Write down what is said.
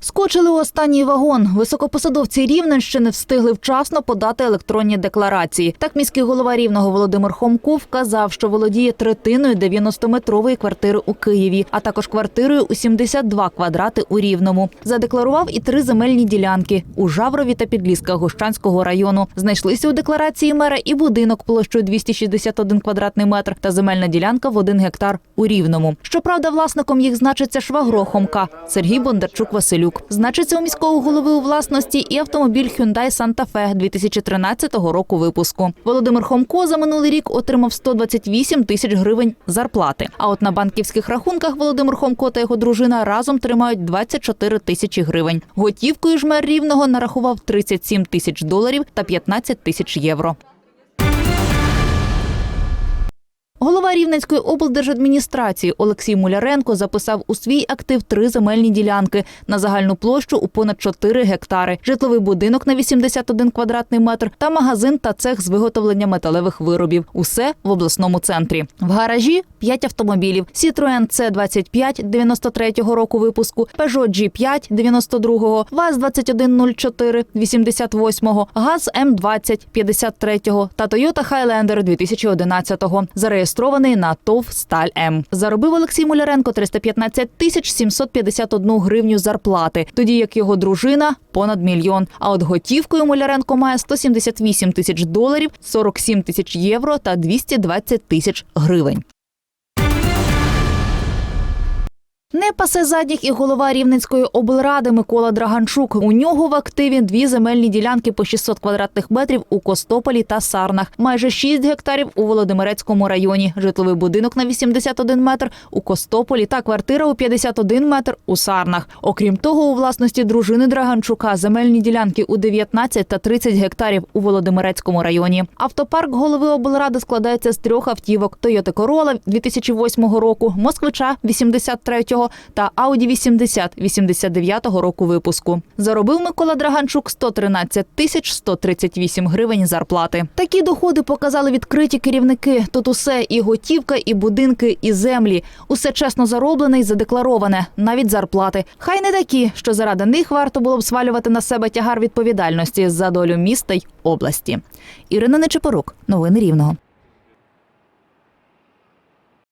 Скочили у останній вагон. Високопосадовці Рівненщини встигли вчасно подати електронні декларації. Так міський голова Рівного Володимир Хомко вказав, що володіє третиною 90-метрової квартири у Києві, а також квартирою у 72 квадрати у Рівному. Задекларував і три земельні ділянки у Жаврові та Підлісках Гощанського району. Знайшлися у декларації мера і будинок площею 261 квадратний метр та земельна ділянка в 1 гектар у Рівному. Щоправда, власником їх значиться швагро Хомка Сергій Бондарчук Василюк. Значиться у міського голови у власності і автомобіль Hyundai Santa Fe 2013 року випуску. Володимир Хомко за минулий рік отримав 128 тисяч гривень зарплати. А от на банківських рахунках Володимир Хомко та його дружина разом тримають 24 тисячі гривень. Готівкою ж мер рівного нарахував 37 тисяч доларів та 15 тисяч євро. Голова Рівненської облдержадміністрації Олексій Муляренко записав у свій актив три земельні ділянки на загальну площу у понад 4 гектари, житловий будинок на 81 квадратний метр та магазин та цех з виготовлення металевих виробів. Усе в обласному центрі. В гаражі 5 автомобілів: Citroen C25 93-го року випуску, Peugeot G5 92-го, ВАЗ-2104 88-го, ГАЗ М20 53-го та Toyota Highlander 2011-го. Зареєстрований на ТОВ «Сталь М». Заробив Олексій Муляренко 315 тисяч 751 гривню зарплати, тоді як його дружина – понад мільйон. А от готівкою Муляренко має 178 тисяч доларів, 47 тисяч євро та 220 тисяч гривень. Не пасе задніх і голова Рівненської облради Микола Драганчук. У нього в активі дві земельні ділянки по 600 квадратних метрів у Костополі та Сарнах, майже 6 гектарів у Володимирецькому районі, житловий будинок на 81 метр у Костополі та квартира у 51 метр у Сарнах. Окрім того, у власності дружини Драганчука земельні ділянки у 19 та 30 гектарів у Володимирецькому районі. Автопарк голови облради складається з трьох автівок: Toyota Corolla 2008 року, Москвича 83-го та Audi 80 89-го року випуску. Заробив Микола Драганчук 113 тисяч 138 гривень зарплати. Такі доходи показали відкриті керівники. Тут усе і готівка, і будинки, і землі. Усе чесно зароблене і задеклароване, навіть зарплати. Хай не такі, що заради них варто було б свалювати на себе тягар відповідальності за долю міста й області. Ірина Нечепорук, новини Рівного.